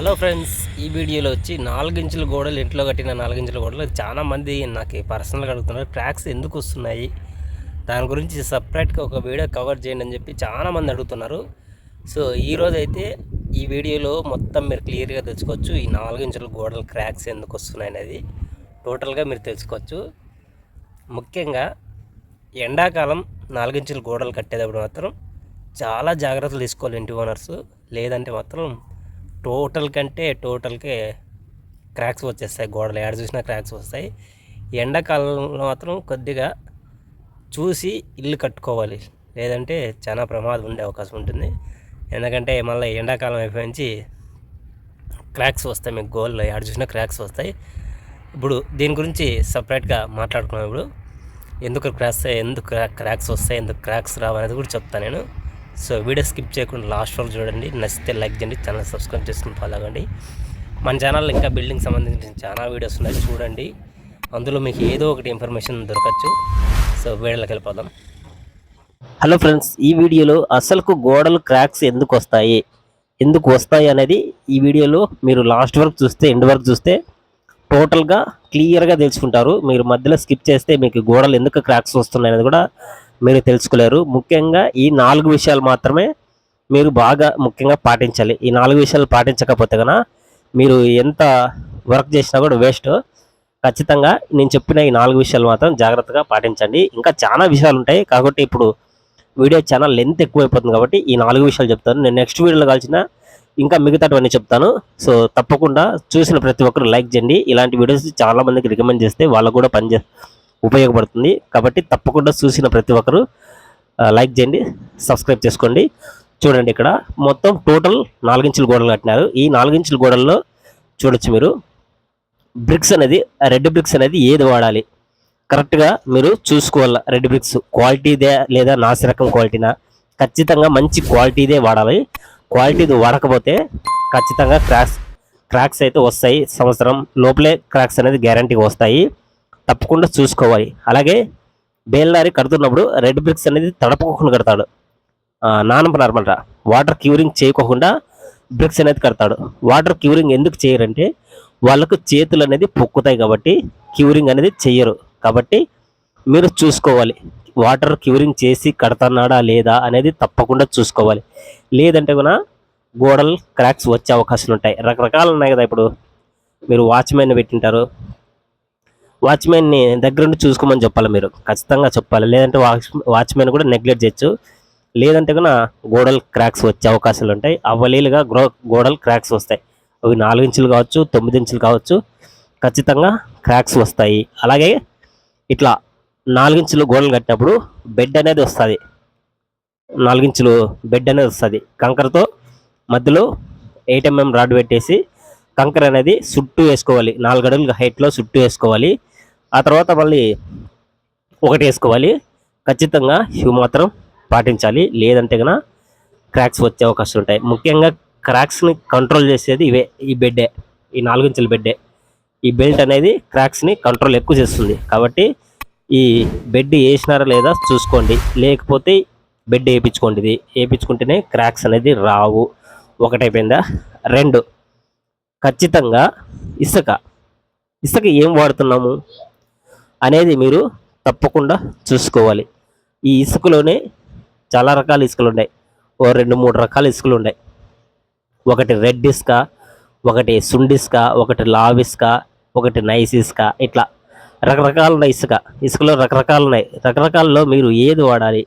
Hello friends ఈ వీడియోలో వచ్చి నాలుగించుల గోడలు ఇంట్లో కట్టిన నాలుగించుల గోడలు చాలామంది నాకు పర్సనల్గా అడుగుతున్నారు. క్రాక్స్ ఎందుకు వస్తున్నాయి? దాని గురించి సపరేట్గా ఒక వీడియో కవర్ చేయండి అని చెప్పి చాలా మంది అడుగుతున్నారు. సో ఈరోజు అయితే ఈ వీడియోలో మొత్తం మీరు క్లియర్గా తెలుసుకోవచ్చు ఈ నాలుగించుల గోడలు క్రాక్స్ ఎందుకు వస్తున్నాయి అనేది. టోటల్గా మీరు తెలుసుకోవచ్చు. ముఖ్యంగా ఎండాకాలం నాలుగించుల గోడలు కట్టేటప్పుడు మాత్రం చాలా జాగ్రత్తలు తీసుకోవాలి ఇంటి ఓనర్స్ లేదంటే మాత్రం టోటల్ కంటే టోటల్కే క్రాక్స్ వచ్చేస్తాయి గోడలు. ఎక్కడ చూసినా క్రాక్స్ వస్తాయి. ఎండాకాలంలో మాత్రం కొద్దిగా చూసి ఇల్లు కట్టుకోవాలి. లేదంటే చాలా ప్రమాదం ఉండే అవకాశం ఉంటుంది. ఎందుకంటే మళ్ళీ ఎండాకాలం అయిపోయించి క్రాక్స్ వస్తాయి మీకు గోల్లో ఎక్కడ చూసినా క్రాక్స్ వస్తాయి. ఇప్పుడు దీని గురించి సపరేట్గా మాట్లాడుకున్నాం ఇప్పుడు. ఎందుకు క్రాక్స్ ఎందుకు క్రాక్స్ వస్తాయి? ఎందుకు క్రాక్స్ రావు అనేది కూడా చెప్తాను నేను. సో వీడియో స్కిప్ చేయకుండా లాస్ట్ వరకు చూడండి. నచ్చితే లైక్ చేయండి ఛానల్ సబ్స్క్రైబ్ చేసుకుని ఫాలో అవ్వండి. మన ఛానల్లో ఇంకా బిల్డింగ్ సంబంధించిన చాలా వీడియోస్ ఉన్నాయి చూడండి. అందులో మీకు ఏదో ఒకటి ఇన్ఫర్మేషన్ దొరకచ్చు. సో వీడియోలోకి వెళ్ళిపోదాం. హలో ఫ్రెండ్స్ ఈ వీడియోలో అసలుకు గోడలు క్రాక్స్ ఎందుకు వస్తాయి? ఎందుకు వస్తాయి అనేది ఈ వీడియోలో మీరు లాస్ట్ వరకు చూస్తే ఎండ్ వరకు చూస్తే టోటల్గా క్లియర్గా తెలుసుకుంటారు. మీరు మధ్యలో స్కిప్ చేస్తే మీకు గోడలు ఎందుకు క్రాక్స్ వస్తున్నాయి అనేది కూడా మీరు తెలుసుకోలేరు. ముఖ్యంగా ఈ నాలుగు విషయాలు మాత్రమే మీరు బాగా ముఖ్యంగా పాటించాలి. ఈ నాలుగు విషయాలు పాటించకపోతే కనుక మీరు ఎంత వర్క్ చేసినా కూడా వేస్ట్. ఖచ్చితంగా నేను చెప్పిన ఈ నాలుగు విషయాలు మాత్రం జాగ్రత్తగా పాటించండి. ఇంకా చాలా విషయాలు ఉంటాయి. కాబట్టి ఇప్పుడు వీడియో చాలా లెంత్ ఎక్కువైపోతుంది కాబట్టి ఈ నాలుగు విషయాలు చెప్తాను. నేను నెక్స్ట్ వీడియోలో కలిసిన ఇంకా మిగతావన్నీ చెప్తాను. సో తప్పకుండా చూసిన ప్రతి ఒక్కరు లైక్ చేయండి. ఇలాంటి వీడియోస్ చాలా మందికి రికమెండ్ చేస్తే వాళ్ళకు కూడా పనిచే ఉపయోగపడుతుంది. కాబట్టి తప్పకుండా చూసిన ప్రతి ఒక్కరు లైక్ చేయండి సబ్స్క్రైబ్ చేసుకోండి. చూడండి ఇక్కడ మొత్తం టోటల్ నాలుగించుల గోడలు కట్టినారు. ఈ నాలుగించుల గోడల్లో చూడొచ్చు మీరు బ్రిక్స్ అనేది రెడ్ బ్రిక్స్ అనేది ఏది వాడాలి? కరెక్ట్గా మీరు చూసుకోవాలి రెడ్ బ్రిక్స్ క్వాలిటీదే లేదా నాసి రకం క్వాలిటీనా? ఖచ్చితంగా మంచి క్వాలిటీదే వాడాలి. క్వాలిటీది వాడకపోతే ఖచ్చితంగా క్రాక్స్ క్రాక్స్ అయితే వస్తాయి. సంవత్సరం లోపలే క్రాక్స్ అనేది గ్యారంటీగా వస్తాయి. తప్పకుండా చూసుకోవాలి. అలాగే బేల్లారి కడుతున్నప్పుడు రెడ్ బ్రిక్స్ అనేది తడపకుండా కడతాడు. నానపనమాట వాటర్ క్యూరింగ్ చేయకోకుండా బ్రిక్స్ అనేది కడతాడు. వాటర్ క్యూరింగ్ ఎందుకు చేయరంటే వాళ్ళకు చేతులు అనేది పొక్కుతాయి కాబట్టి క్యూరింగ్ అనేది చెయ్యరు. కాబట్టి మీరు చూసుకోవాలి. వాటర్ క్యూరింగ్ చేసి కడతన్నాడా లేదా అనేది తప్పకుండా చూసుకోవాలి. లేదంటే కూడా గోడలు క్రాక్స్ వచ్చే అవకాశాలు ఉంటాయి. రకరకాలు ఉన్నాయి కదా ఇప్పుడు. మీరు వాచ్మెన్ పెట్టింటారు. వాచ్మెన్ని దగ్గరుండి చూసుకోమని చెప్పాలి మీరు. ఖచ్చితంగా చెప్పాలి. లేదంటే వాచ్ వాచ్మెన్ కూడా నెగ్లెక్ట్ చేయొచ్చు. లేదంటే కూడా గోడలు క్రాక్స్ వచ్చే అవకాశాలు ఉంటాయి. అవలీలుగా గ్రో గోడలు క్రాక్స్ వస్తాయి. అవి నాలుగు ఇంచులు కావచ్చు తొమ్మిది ఇంచులు కావచ్చు. ఖచ్చితంగా క్రాక్స్ వస్తాయి. అలాగే ఇట్లా నాలుగించులు గోడలు కట్టినప్పుడు బెడ్ అనేది వస్తుంది. నాలుగించులు బెడ్ అనేది వస్తుంది. కంకరతో మధ్యలో ఎయిట్ ఎంఎం రాడ్ పెట్టేసి కంకర అనేది చుట్టూ వేసుకోవాలి. నాలుగు అడుగుల హైట్లో చుట్టూ వేసుకోవాలి. ఆ తర్వాత మళ్ళీ ఒకటి వేసుకోవాలి. ఖచ్చితంగా షూ మాత్రం పాటించాలి. లేదంటే కనుక క్రాక్స్ వచ్చే అవకాశాలు ఉంటాయి. ముఖ్యంగా క్రాక్స్ని కంట్రోల్ చేసేది ఇవే. ఈ బెడ్డే ఈ నాలుగించుల బెడ్డే. ఈ బెల్ట్ అనేది క్రాక్స్ని కంట్రోల్ ఎక్కువ చేస్తుంది. కాబట్టి ఈ బెడ్ వేసినారా లేదా చూసుకోండి. లేకపోతే బెడ్ వేయించుకోండి ఇది వేయించుకుంటేనే క్రాక్స్ అనేది రావు. ఒకటైపోయిందా? రెండు. ఖచ్చితంగా ఇసుక. ఇసుక ఏం వాడుతున్నాము? అనేది మీరు తప్పకుండా చూసుకోవాలి. ఈ ఇసుకలోనే చాలా రకాల ఇసుకలు ఉన్నాయి ఓ రెండు మూడు రకాల ఇసుకలు ఉన్నాయి ఒకటి రెడ్ ఇసుక ఒకటి సుండిస్క ఒకటి లావ్ ఇసుక ఒకటి నైస్ ఇసుక ఇట్లా రకరకాల ఉన్నాయి ఇసుక. ఇసుకలో రకరకాలు ఉన్నాయి. రకరకాలలో మీరు ఏది వాడాలి?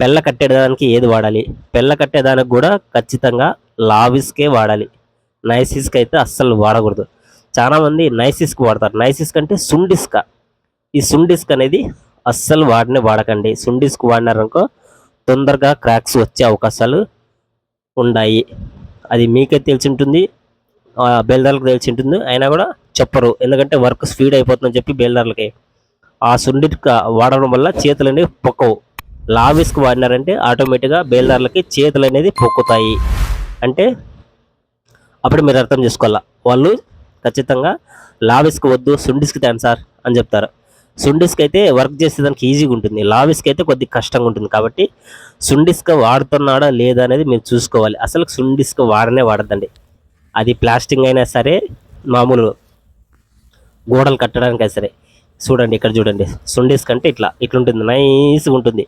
పెళ్ళ కట్టేదానికి ఏది వాడాలి? పెళ్ళ కట్టేదానికి కూడా ఖచ్చితంగా లావ్ ఇసుకే వాడాలి. నైస్ ఇసుక అయితే అస్సలు వాడకూడదు. చాలా మంది వాడతారు. నైసిస్క్ అంటే సుండిస్క. ఈ సుండిస్క్ అనేది అస్సలు వాడనే వాడకండి. సుండిస్క్ వాడినారనుకో తొందరగా క్రాక్స్ వచ్చే అవకాశాలు ఉన్నాయి అది మీకే తెలిసి ఉంటుంది బేల్దార్లకు తెలిసి ఉంటుంది అయినా కూడా చెప్పరు. ఎందుకంటే వర్క్ స్పీడ్ అయిపోతుందని చెప్పి బేల్దార్లకి ఆ సుండిస్క వాడడం వల్ల చేతులు అనేవి పొక్కవు. లావిస్క్ వాడినారంటే ఆటోమేటిక్గా బేల్దార్లకి చేతులు అనేది పొక్కుతాయి. అంటే అప్పుడు మీరు అర్థం చేసుకోవాలా. వాళ్ళు ఖచ్చితంగా లావిస్కి వద్దు సుండిస్క్ తేను సార్ అని చెప్తారు. సుండిస్క్ అయితే వర్క్ చేసేదానికి ఈజీగా ఉంటుంది. లావిస్క్ అయితే కొద్దిగా కష్టంగా ఉంటుంది కాబట్టి సుండిస్క్ వాడుతున్నాడా లేదా అనేది మీరు చూసుకోవాలి. అసలు సుండిస్క్ వాడనే వాడద్దండి. అది ప్లాస్టింగ్ అయినా సరే మామూలు గోడలు కట్టడానికైనా సరే. చూడండి ఇక్కడ చూడండి. సుండిస్క్ అంటే ఇట్లా ఇట్లుంటుంది. నైస్గా ఉంటుంది.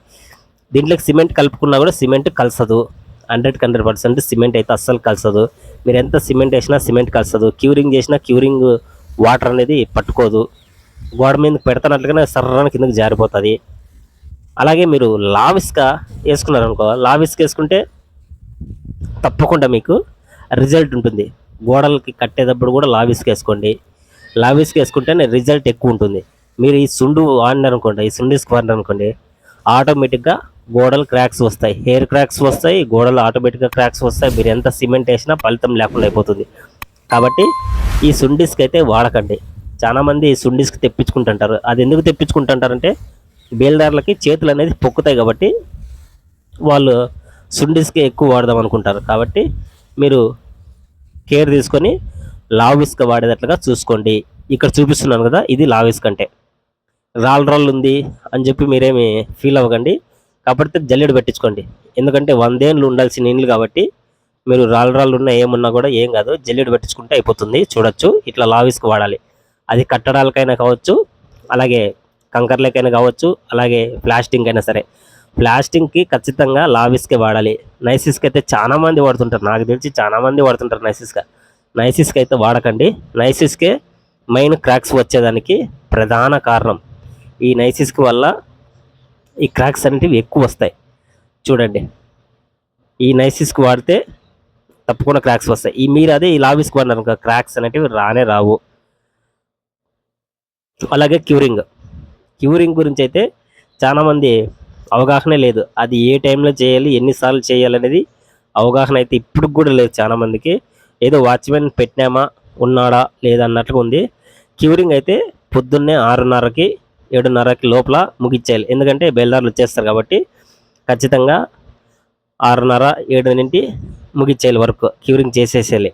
దీంట్లోకి సిమెంట్ కలుపుకున్నా కూడా సిమెంట్ కలసదు. హండ్రెడ్కి హండ్రెడ్ పర్సెంట్ సిమెంట్ అయితే అస్సలు కలసదు. మీరు ఎంత సిమెంట్ వేసినా సిమెంట్ కలుస్తుంది. క్యూరింగ్ చేసినా క్యూరింగ్ వాటర్ అనేది పట్టుకోదు. గోడ మీద పెడతానట్లుగానే సర్రాన కిందకి జారిపోతుంది. అలాగే మీరు లావిస్గా వేసుకున్నారనుకో లావిస్గా వేసుకుంటే తప్పకుండా మీకు రిజల్ట్ ఉంటుంది. గోడలకి కట్టేటప్పుడు కూడా లావిస్కి వేసుకోండి. లావిస్కి వేసుకుంటేనే రిజల్ట్ ఎక్కువ ఉంటుంది. మీరు ఈ సుండు వాడినారనుకోండి ఈ సుండిస్కి వాడినారనుకోండి ఆటోమేటిక్గా గోడలు క్రాక్స్ వస్తాయి. హెయిర్ క్రాక్స్ వస్తాయి గోడలు ఆటోమేటిక్గా క్రాక్స్ వస్తాయి. మీరు ఎంత సిమెంట్ వేసినా ఫలితం లేకుండా అయిపోతుంది. కాబట్టి ఈ సుండిస్క్ అయితే వాడకండి. చాలామంది ఈ సుండిస్క్ తెప్పించుకుంటుంటారు. అది ఎందుకు తెప్పించుకుంటుంటారంటే బేల్దారులకి చేతులు అనేది పొక్కుతాయి కాబట్టి వాళ్ళు సుండిస్కి ఎక్కువ వాడదాం అనుకుంటారు. కాబట్టి మీరు కేర్ తీసుకొని లావ్ ఇసుక వాడేటట్లుగా చూసుకోండి. ఇక్కడ చూపిస్తున్నాను కదా ఇది లావ్ ఇసుక అంటే. రాళ్ళు రాళ్ళు ఉంది అని చెప్పి మీరేమి ఫీల్ అవ్వకండి. కాబట్టి జల్లెడు పెట్టించుకోండి. ఎందుకంటే వందేళ్ళు ఉండాల్సిన ఇండ్లు కాబట్టి మీరు రాళ్ళు రాళ్ళు ఉన్న ఏమున్నా కూడా ఏం కాదు జల్లెడు పెట్టించుకుంటే అయిపోతుంది. చూడొచ్చు ఇట్లా లావీస్కి వాడాలి. అది కట్టడాలకైనా కావచ్చు అలాగే కంకర్లకైనా కావచ్చు అలాగే ప్లాస్టింగ్ అయినా సరే. ప్లాస్టింగ్కి ఖచ్చితంగా లావీస్కే వాడాలి. నైసిస్కి అయితే చాలామంది వాడుతుంటారు. నాకు తెలిసి చాలామంది వాడుతుంటారు నైసిస్గా. నైసిస్కి అయితే వాడకండి. నైసిస్కే మెయిన్ క్రాక్స్ వచ్చేదానికి ప్రధాన కారణం. ఈ నైసిస్కి వల్ల ఈ క్రాక్స్ అనేటివి ఎక్కువ వస్తాయి. చూడండి. ఈ నైసిస్కి వాడితే తప్పకుండా క్రాక్స్ వస్తాయి. ఈ మీరు అదే ఈ లావిస్కి వాడినారు క్రాక్స్ అనేటివి రానే రావు. అలాగే క్యూరింగ్. క్యూరింగ్ గురించి అయితే చాలామంది అవగాహనే లేదు. అది ఏ టైంలో చేయాలి ఎన్నిసార్లు చేయాలి అనేది అవగాహన అయితే ఇప్పుడు కూడా లేదు చాలామందికి ఏదో వాచ్మెన్ పెట్టినామా ఉన్నాడా లేదా అన్నట్లుగా ఉంది. క్యూరింగ్ అయితే పొద్దున్నే ఆరున్నరకి ఏడున్నరకి లోపల ముగించేయాలి ఎందుకంటే బయలుదారులు వచ్చేస్తారు కాబట్టి ఖచ్చితంగా ఆరున్నర ఏడు నుండి ముగించేయాలి వర్క్ క్యూరింగ్ చేసేసేయాలి.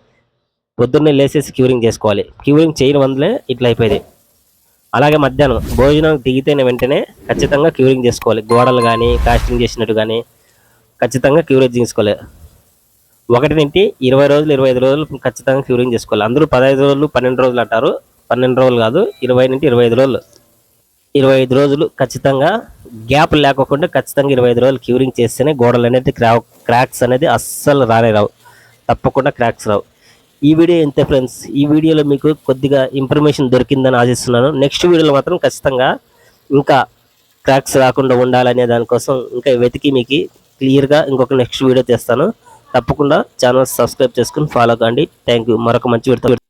పొద్దున్నే లేసేసి క్యూరింగ్ చేసుకోవాలి. క్యూరింగ్ చేయని వందలే ఇట్లా అయిపోయింది. అలాగే మధ్యాహ్నం భోజనం దిగితేనే వెంటనే ఖచ్చితంగా క్యూరింగ్ చేసుకోవాలి. గోడలు కానీ కాస్టింగ్ చేసినట్టు కానీ ఖచ్చితంగా క్యూరేజ్ చేసుకోవాలి. ఒకటి నుండి ఇరవై రోజులు ఇరవై ఐదు రోజులు ఖచ్చితంగా క్యూరింగ్ చేసుకోవాలి. అందరూ పదహైదు రోజులు పన్నెండు రోజులు అంటారు. పన్నెండు రోజులు కాదు ఇరవై నుండి ఇరవై ఐదు రోజులు. ఇరవై ఐదు రోజులు ఖచ్చితంగా గ్యాప్ లేకోకుండా ఖచ్చితంగా ఇరవై ఐదు రోజులు క్యూరింగ్ చేస్తేనే గోడలు అనేది క్రా క్రాక్స్ అనేది అస్సలు రానే రావు. తప్పకుండా క్రాక్స్ రావు. ఈ వీడియో ఇంతే ఫ్రెండ్స్. ఈ వీడియోలో మీకు కొద్దిగా ఇన్ఫర్మేషన్ దొరికిందని ఆశిస్తున్నాను. నెక్స్ట్ వీడియోలో మాత్రం ఖచ్చితంగా ఇంకా క్రాక్స్ రాకుండా ఉండాలనే దానికోసం ఇంకా వెతికి మీకు క్లియర్గా ఇంకొక నెక్స్ట్ వీడియో తెస్తాను. తప్పకుండా ఛానల్ సబ్స్క్రైబ్ చేసుకుని ఫాలో కండి. థ్యాంక్ యూ మరొక మంచి వీడియో